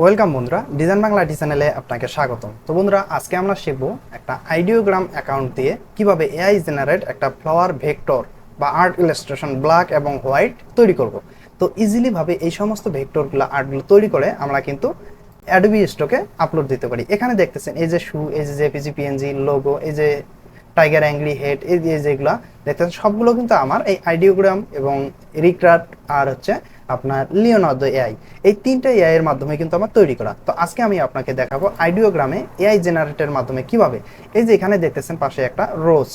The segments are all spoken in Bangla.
ওয়েলকাম বন্ধুরা। ডিজাইন বাংলা আইটি চ্যানেলে আপনাকে স্বাগতম। তো বন্ধুরা, আজকে আমরা শিখব একটা আইডিওগ্রাম অ্যাকাউন্ট দিয়ে কীভাবে এআই জেনারেট একটা ফ্লাওয়ার ভেক্টর বা আর্ট ইলাস্ট্রেশন ব্ল্যাক এবং হোয়াইট তৈরি করব। তো ইজিলি ভাবে এই সমস্ত ভেক্টরগুলো আর্টগুলো তৈরি করে আমরা কিন্তু অ্যাডবি স্টকে আপলোড দিতে পারি। এখানে দেখতেছেন এই যে শু এই যে জেপিজি পিএনজি লোগো এই যে টাইগার অ্যাংলি হেড এই যে যেগুলো দেখতেছেন, সবগুলো কিন্তু আমার এই আইডিওগ্রাম এবং রিক্রাট আর হচ্ছে আপনার লিওনার্দ এআই এই তিনটা এআই এর মাধ্যমে কিন্তু আমার তৈরি করা। তো আজকে আমি আপনাকে দেখাবো আইডিওগ্রামে এআই জেনারেটের মাধ্যমে কীভাবে। এই যে এখানে দেখতেছেন পাশে একটা রোজ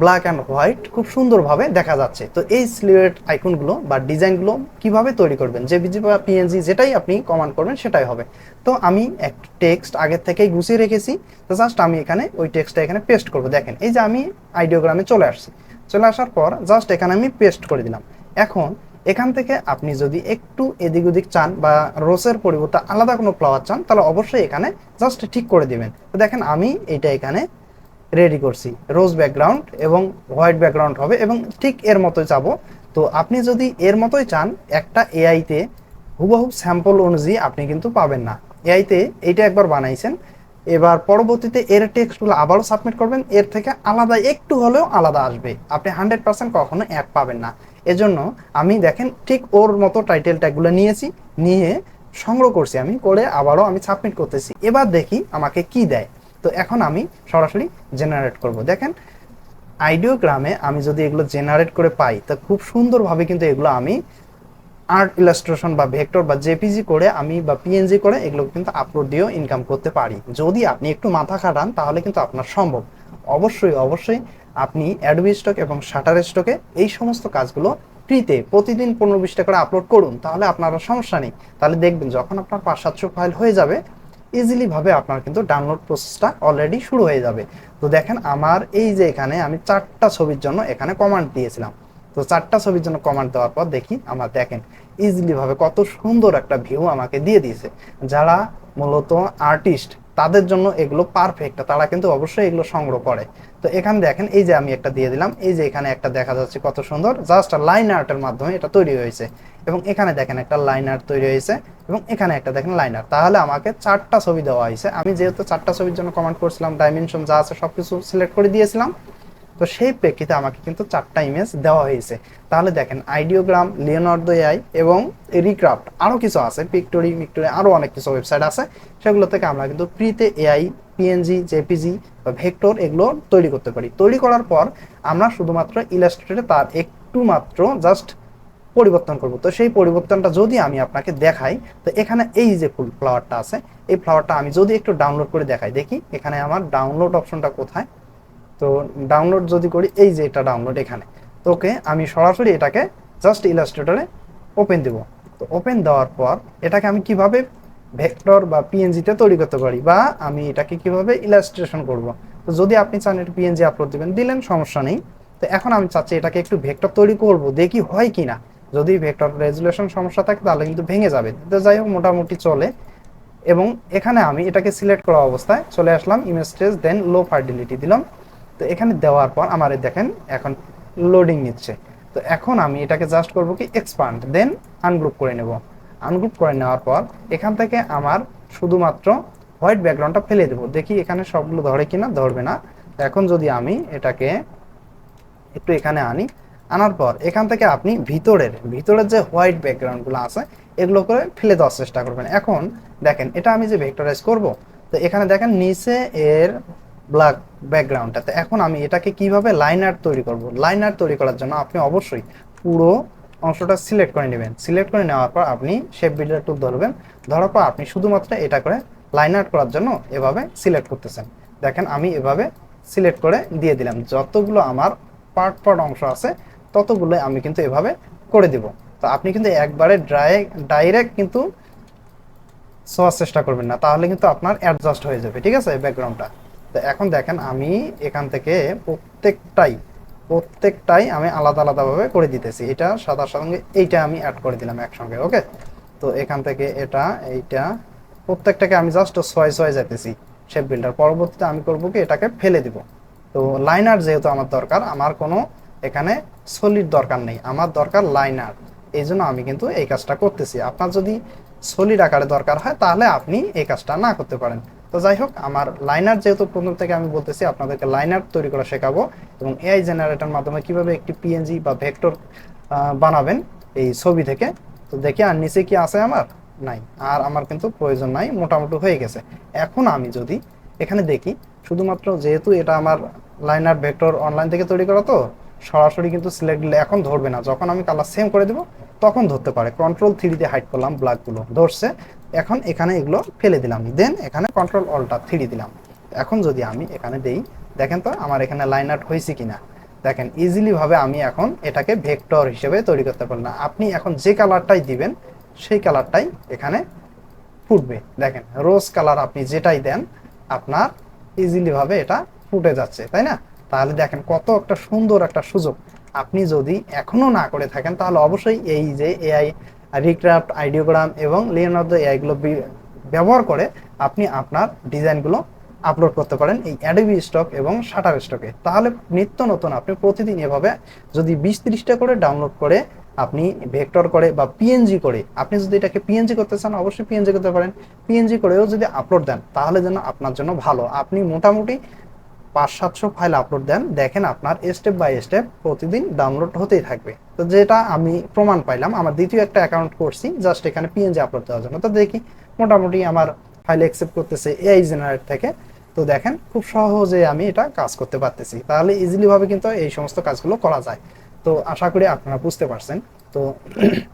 ব্ল্যাক অ্যান্ড হোয়াইট খুব সুন্দরভাবে দেখা যাচ্ছে। তো এই সিলুয়েট আইকনগুলো বা ডিজাইনগুলো কীভাবে তৈরি করবেন? যে বিজি বা পিএনজি যেটাই আপনি কমান্ড করবেন, সেটাই হবে। তো আমি এক টেক্সট আগের থেকেই গুছিয়ে রেখেছি। তো জাস্ট আমি এখানে ওই টেক্সটটা এখানে পেস্ট করব। দেখেন, এই যে আমি আইডিওগ্রামে চলে আসছি। চলে আসার পর জাস্ট এখানে আমি পেস্ট করে দিলাম। এখন এখান থেকে আপনি যদি একটু এদিক ওদিক চান বা রোসের পরিবর্তে আলাদা কোনো ফ্লাওয়ার চান, তাহলে অবশ্যই এখানে জাস্ট ঠিক করে দিবেন। তো দেখেন, আমি এটা এখানে রেডি করছি। রোজ ব্যাকগ্রাউন্ড এবং হোয়াইট ব্যাকগ্রাউন্ড হবে এবং ঠিক এর মতোই যাব তো আপনি যদি এর মতোই চান, একটা এআইতে হুবহু স্যাম্পল অনুযায়ী আপনি কিন্তু পাবেন না। এআইতে এইটা একবার বানাইছেন, এবার পরবর্তীতে এর টেক্সটগুলো আবারও সাবমিট করবেন, এর থেকে আলাদা একটু হলেও আলাদা আসবে। আপনি হান্ড্রেড পার্সেন্ট কখনো এক পাবেন না। এজন্য আমি দেখেন ঠিক ওর মতো টাইটেল ট্যাগুলো নিয়েছি, নিয়ে সংগ্রহ করছি আমি, করে আবারও আমি সাবমিট করতেছি। এবার দেখি আমাকে কি দেয়। তো এখন আমি সরাসরি জেনারেট করব। দেখেন আইডিওগ্রামে আমি যদি এগুলো জেনারেট করে পাই, তো খুব সুন্দরভাবে কিন্তু এগুলো আমি আর্ট ইলাস্ট্রেশন বা ভেক্টর বা জেপিজি করে আমি বা পিএনজি করে এগুলো কিন্তু আপলোড দিয়েও ইনকাম করতে পারি। যদি আপনি একটু মাথা খাটান, তাহলে কিন্তু আপনার সম্ভব। অবশ্যই অবশ্যই আপনি অ্যাডবি স্টক এবং শাটার স্টকে এই সমস্ত কাজগুলো ফ্রিতে প্রতিদিন পনেরো বিশটা করে আপলোড করুন, তাহলে আপনার সমস্যা নেই। তাহলে দেখবেন যখন আপনার পাঁচ সাতশো ফাইল হয়ে যাবে ইজিলি ভাবে আপনার কিন্তু ডাউনলোড প্রসেসটা অলরেডি শুরু হয়ে যাবে। তো দেখেন আমার এই যে এখানে আমি চারটা ছবির জন্য এখানে কমান্ড দিয়েছিলাম। তো চারটা ছবির জন্য কমান্ড দেওয়ার পর দেখি, আমার দেখেন ইজিলিভাবে কত সুন্দর একটা ভিউ আমাকে দিয়ে দিয়েছে। যারা মূলত আর্টিস্ট তাদের জন্য এগুলো পারফেক্ট তারা কিন্তু অবশ্যই এগুলো সংগ্রহ করে। তো এখানে দেখেন, এই যে আমি একটা দিয়ে দিলাম, এই যে এখানে একটা দেখা যাচ্ছে কত সুন্দর জাস্ট লাইন আর্টের মাধ্যমে এটা তৈরি হয়েছে। এবং এখানে দেখেন একটা লাইন আর্ট তৈরি হয়েছে, এবং এখানে একটা দেখেন লাইন আর্ট তাহলে আমাকে চারটা ছবি দেওয়া হয়েছে। আমি যেহেতু চারটা ছবির জন্য কমান্ড করছিলাম ডাইমেনশন যা আছে সবকিছু সিলেক্ট করে দিয়েছিলাম। তো সেই প্রেক্ষিতে আমাকে কিন্তু চারটা ইমেজ দেওয়া হয়েছে। তাহলে দেখেন আইডিওগ্রাম লিওনার্দো এআই এবং রিক্রাফট আরও কিছু আছে পিক্টোরি মিক্টোরি আরও অনেক কিছু ওয়েবসাইট আছে। সেগুলো থেকে আমরা কিন্তু ফ্রিতে এআই পিএনজি জেপিজি বা ভেক্টর এগুলো তৈরি করতে পারি। তৈরি করার পর আমরা শুধুমাত্র ইলাস্ট্রেটে তার একটু মাত্র জাস্ট পরিবর্তন করব। তো সেই পরিবর্তনটা যদি আমি আপনাকে দেখাই, তো এখানে এই যে ফুল ফ্লাওয়ারটা আছে, এই ফ্লাওয়ারটা আমি যদি একটু ডাউনলোড করে দেখাই, দেখি এখানে আমার ডাউনলোড অপশনটা কোথায়? তো ডাউনলোড যদি করি, এই যে এটা ডাউনলোড এখানে, তো ওকে আমি সরাসরি এটাকে জাস্ট ইলাস্ট্রেটরে ওপেন দেব। তো ওপেন দেওয়ার পর এটাকে আমি কীভাবে ভেক্টর বা পিএনজিতে তৈরি করতে পারি বা আমি এটাকে কীভাবে ইলাস্ট্রেশন করব? তো যদি আপনি চান এটা পিএনজি আপলোড দিবেন, দিলেন সমস্যা নেই। তো এখন আমি চাচ্ছি এটাকে একটু ভেক্টর তৈরি করব, দেখি হয় কি না যদি ভেক্টর রেজুলেশন সমস্যা থাকে, তাহলে কিন্তু ভেঙে যাবে। তো যাই হোক, মোটামুটি চলে। এবং এখানে আমি এটাকে সিলেক্ট করা অবস্থায় চলে আসলাম ইমেজ স্টেজ দেন লো ফার্টিলিটি দিলাম। তো এখানে দেওয়ার পর আমার দেখেন এখন লোডিং নিচ্ছে। তো এখন আমি এটাকে জাস্ট করব কি এক্সপান্ড দেন আনগ্রুপ করে নেব। আনগ্রুপ করে নেওয়ার পর এখান থেকে আমার শুধুমাত্র হোয়াইট ব্যাকগ্রাউন্ডটা ফেলে দেবো। দেখি এখানে সবগুলো ধরে কিনা, ধরবে না। এখন যদি আমি এটাকে একটু এখানে আনি, আনার পর এখান থেকে আপনি ভিতরের ভিতরের যে হোয়াইট ব্যাকগ্রাউন্ডগুলো আছে, এগুলো করে ফেলে দেওয়ার চেষ্টা করবেন। এখন দেখেন, এটা আমি যে ভেক্টরাইজ করব, তো এখানে দেখেন নিচে এর ব্ল্যাক ব্যাকগ্রাউন্ডটা তো এখন আমি এটাকে কীভাবে লাইন আর্ট তৈরি করব? লাইন আর্ট তৈরি করার জন্য আপনি অবশ্যই পুরো অংশটা সিলেক্ট করে নেবেন। সিলেক্ট করে নেওয়ার পর আপনি শেপ বিল্ডার টুল ধরবেন। ধরার পর আপনি শুধুমাত্র এটা করে লাইন আর্ট করার জন্য এভাবে সিলেক্ট করতেছেন। দেখেন আমি এভাবে সিলেক্ট করে দিয়ে দিলাম। যতগুলো আমার পার্ট পার্ট অংশ আছে, ততগুলো আমি কিন্তু এভাবে করে দিব। তো আপনি কিন্তু একবারে ড্রাই ডাইরেক্ট কিন্তু শোয়ার চেষ্টা করবেন না। তাহলে কিন্তু আপনার অ্যাডজাস্ট হয়ে যাবে। ঠিক আছে? ব্যাকগ্রাউন্ডটা তো এখন দেখেন আমি এখান থেকে প্রত্যেকটাই প্রত্যেকটাই আমি আলাদা আলাদাভাবে করে দিতেছি। এটা সাদার সঙ্গে এইটা আমি অ্যাড করে দিলাম একসঙ্গে ওকে তো এখান থেকে এটা, এইটা, প্রত্যেকটাকে আমি জাস্ট ছয় ছয় যেতেছি শেপ বিল্ডার পরবর্তীতে আমি করব কি? এটাকে ফেলে দিব। তো লাইনার যেহেতু আমার দরকার, আমার কোনো এখানে সলিড দরকার নেই। আমার দরকার লাইনার এই জন্য আমি কিন্তু এই কাজটা করতেছি। আপনার যদি সলিড আকারে দরকার হয়, তাহলে আপনি এই কাজটা না করতে পারেন। তো যাই হোক, আমার লাইনার যেহেতু প্রথম থেকে আমি বলতেছি, আপনাদেরকে লাইনার তৈরি করা শেখাবো এবং এআই জেনারেটর মাধ্যমে কীভাবে একটি পিএনজি বা ভেক্টর বানাবেন এই ছবি থেকে। তো দেখি, আর নিচে কি আছে আমার? নাই, আর আমার কিন্তু প্রয়োজন নাই, মোটামুটি হয়ে গেছে। এখন আমি যদি এখানে দেখি, শুধুমাত্র যেহেতু এটা আমার লাইনার ভেক্টর অনলাইন থেকে তৈরি করা তো, সরাসরি কিন্তু সিলেক্ট দিলে এখন ধরবে না। যখন আমি কালার সেম করে দেবো, তখন ধরতে পারে। কন্ট্রোল থ্রিতে হাইড করলাম ব্ল্যাকগুলো ধরছে। এখন এখানে এগুলো ফেলে দিলাম। দেন এখানে কন্ট্রোল অল্টা থ্রি দিলাম। এখন যদি আমি এখানে দেই, দেখেন তো আমার এখানে লাইন আউট হয়েছে কিনা। দেখেন ইজিলিভাবে আমি এখন এটাকে ভেক্টর হিসেবে তৈরি করতে পারি না। আপনি এখন যে কালারটাই দিবেন, সেই কালারটাই এখানে ফুটবে। দেখেন রোজ কালার আপনি যেটাই দেন, আপনার ইজিলিভাবে এটা ফুটে যাচ্ছে, তাই না? তাহলে দেখেন কত একটা সুন্দর একটা সুযোগ। আপনি যদি এখনও না করে থাকেন, তাহলে অবশ্যই এই যে এআই রিক্রাফট আইডিওগ্রাম এবং লিওনার্দো এআইগুলো ব্যবহার করে আপনি আপনার ডিজাইনগুলো আপলোড করতে পারেন এই অ্যাডোবি স্টক এবং শাটার স্টকে তাহলে নিত্য নতুন আপনি প্রতিদিন এভাবে যদি বিশ ত্রিশটা করে ডাউনলোড করে আপনি ভেক্টর করে বা পিএনজি করে, আপনি যদি এটাকে পিএনজি করতে চান, অবশ্যই পিএনজি করতে পারেন। পিএনজি করেও যদি আপলোড দেন, তাহলে যেন আপনার জন্য ভালো। আপনি মোটামুটি পাঁচ সাতশো ফাইল আপলোড দেন, দেখেন আপনার স্টেপ বাই স্টেপ প্রতিদিন ডাউনলোড হতেই থাকবে। তো যেটা আমি প্রমাণ পাইলাম, আমার দ্বিতীয় একটা অ্যাকাউন্ট করছি জাস্ট এখানে পিএনজি আপলোড দেওয়ার জন্য। তো দেখি, মোটামুটি আমার ফাইল অ্যাকসেপ্ট করতেছে এআই জেনারেট থেকে। তো দেখেন, খুব সহজে আমি এটা কাজ করতে পারতেছি। তাহলে ইজিলিভাবে কিন্তু এই সমস্ত কাজগুলো করা যায়। তো আশা করি আপনারা বুঝতে পারছেন। তো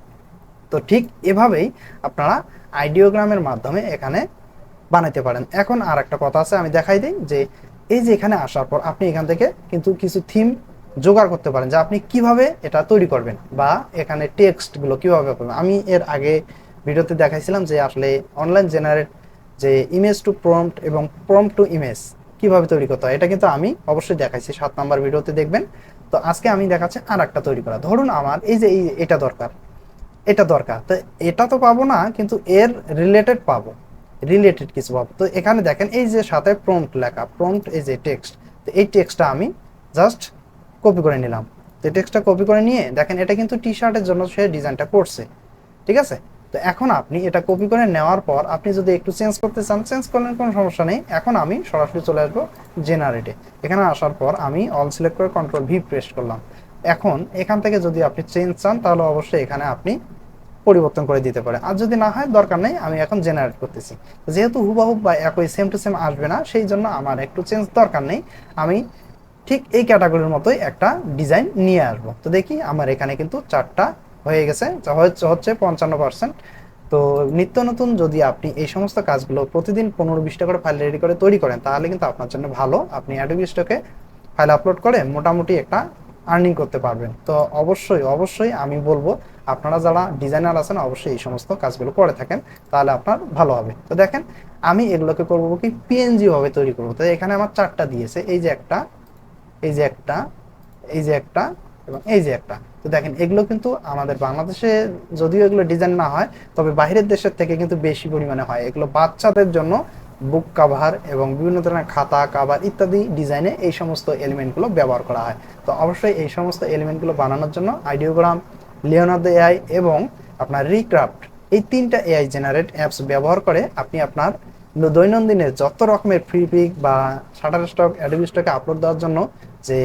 তো ঠিক এভাবেই আপনারা আইডিওগ্রামের মাধ্যমে এখানে বানাইতে পারেন। এখন আর একটা কথা আছে, আমি দেখাই দিই যে এই যে এখানে আসার পর আপনি এখান থেকে কিন্তু কিছু থিম জোগাড় করতে পারেন যে আপনি কীভাবে এটা তৈরি করবেন বা এখানে টেক্সটগুলো কীভাবে করবেন। আমি এর আগে ভিডিওতে দেখাইছিলাম যে আসলে অনলাইন জেনারেট যে ইমেজ টু প্রম্পট এবং প্রম্পট টু ইমেজ কীভাবে তৈরি করতে হয়, এটা কিন্তু আমি অবশ্যই দেখাইছি, সাত নাম্বার ভিডিওতে দেখবেন। তো আজকে আমি দেখাচ্ছি আর একটা তৈরি করা। ধরুন আমার এই যে এই, এটা দরকার এটা দরকার। তো এটা তো পাবো না, কিন্তু এর রিলেটেড পাবো। রিলেটেড কিছু পাবো তো এখানে দেখেন, এই যে সাথে প্রম্পট লেখা প্রম্পট এই যে টেক্সট তো এই টেক্সটটা আমি জাস্ট কপি করে নিলাম। তো টেক্সটটা কপি করে নিয়ে দেখেন, এটা কিন্তু টি শার্টের জন্য সে ডিজাইনটা করছে। ঠিক আছে? তো এখন আপনি এটা কপি করে নেওয়ার পর আপনি যদি একটু চেঞ্জ করতে চান চেঞ্জ করলেন কোনো সমস্যা নেই। এখন আমি সরাসরি চলে আসব জেনারেটে এখানে আসার পর আমি অল সিলেক্ট করে কন্ট্রোল ভি প্রেস করলাম। এখন এখান থেকে যদি আপনি চেঞ্জ চান, তাহলে অবশ্যই এখানে আপনি পরিবর্তন করে দিতে পারে। আর যদি না হয়, দরকার নেই, আমি এখন জেনারেট করতেছি। যেহেতু হুবাহুব বা একই সেম টু সেম আসবে না, সেই জন্য আমার একটু চেঞ্জ দরকার নেই। আমি ঠিক এই ক্যাটাগরির মতোই একটা ডিজাইন নিয়ে আসব। তো দেখি আমার এখানে কিন্তু চারটা হয়ে গেছে। হচ্ছে পঞ্চান্ন পার্সেন্ট তো নিত্য নতুন যদি আপনি এই সমস্ত কাজগুলো প্রতিদিন পনেরো বিশটা করে ফাইল রেডি করে তৈরি করেন, তাহলে কিন্তু আপনার জন্য ভালো। আপনি অ্যাডোবি স্টকে ফাইল আপলোড করে মোটামুটি একটা আর্নিং করতে পারবেন। তো অবশ্যই অবশ্যই আমি বলব আপনারা যারা ডিজাইনার আছেন, অবশ্যই এই সমস্ত কাজগুলো করে থাকেন, তাহলে আপনার ভালো হবে। তো দেখেন, আমি এগুলোকে করব কি পিএনজি ভাবে তৈরি করব। তো এখানে আমার চারটা দিয়েছে, এই যে একটা, এই যে একটা, এই যে একটা এবং এই যে একটা। তো দেখেন, এগুলো কিন্তু আমাদের বাংলাদেশে যদিও এগুলো ডিজাইন না হয়, তবে বাইরের দেশের থেকে কিন্তু বেশি পরিমাণে হয়। এগুলো বাচ্চাদের জন্য বুক কাভার এবং বিভিন্ন ধরনের খাতা কাভার ইত্যাদি ডিজাইনে এই সমস্ত এলিমেন্টগুলো ব্যবহার করা হয়। তো অবশ্যই এই সমস্ত এলিমেন্টগুলো বানানোর জন্য আইডিওগ্রাম লিওনার্দো এআই এবং আপনার রিক্রাফট, এই তিনটা এআই জেনারেট অ্যাপস ব্যবহার করে আপনি আপনার দৈনন্দিনের যত রকমের ফ্রি পিক বা শাটার স্টক অ্যাডভি স্টকে আপলোড দেওয়ার জন্য যে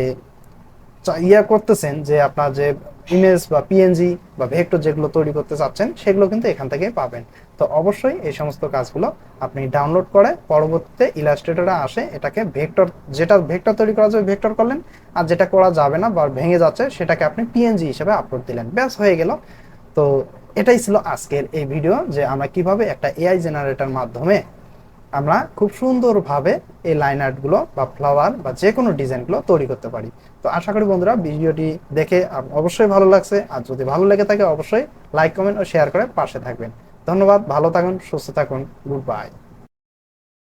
ইয়া করতেছেন, যে আপনার যে ইমেজ বা পিএনজি বা ভেক্টর যেগুলো তৈরি করতে চাচ্ছেন, সেগুলো কিন্তু এখান থেকে পাবেন। তো অবশ্যই এই সমস্ত কাজগুলো আপনি ডাউনলোড করে পরবর্তীতে ইলাস্ট্রেটরে আসে, এটাকে ভেক্টর যেটা ভেক্টর তৈরি করা যাবে ভেক্টর করলেন, আর যেটা করা যাবে না বা ভেঙে যাচ্ছে, সেটাকে আপনি পিএনজি হিসেবে আপলোড দিলেন। ব্যাস, হয়ে গেল। তো এটাই ছিল আজকের এই ভিডিও যে আমরা কীভাবে একটা এআই জেনারেটর মাধ্যমে আমরা খুব সুন্দরভাবে এই লাইন আর্টগুলো বা ফ্লাওয়ার বা যে কোনো ডিজাইনগুলো তৈরি করতে পারি। তো আশা করি বন্ধুরা ভিডিওটি দেখে অবশ্যই ভালো লাগছে। আর যদি ভালো লেগে থাকে, অবশ্যই লাইক কমেন্ট ও শেয়ার করে পাশে থাকবেন। ধন্যবাদ, ভালো থাকুন, সুস্থ থাকুন গুড বাই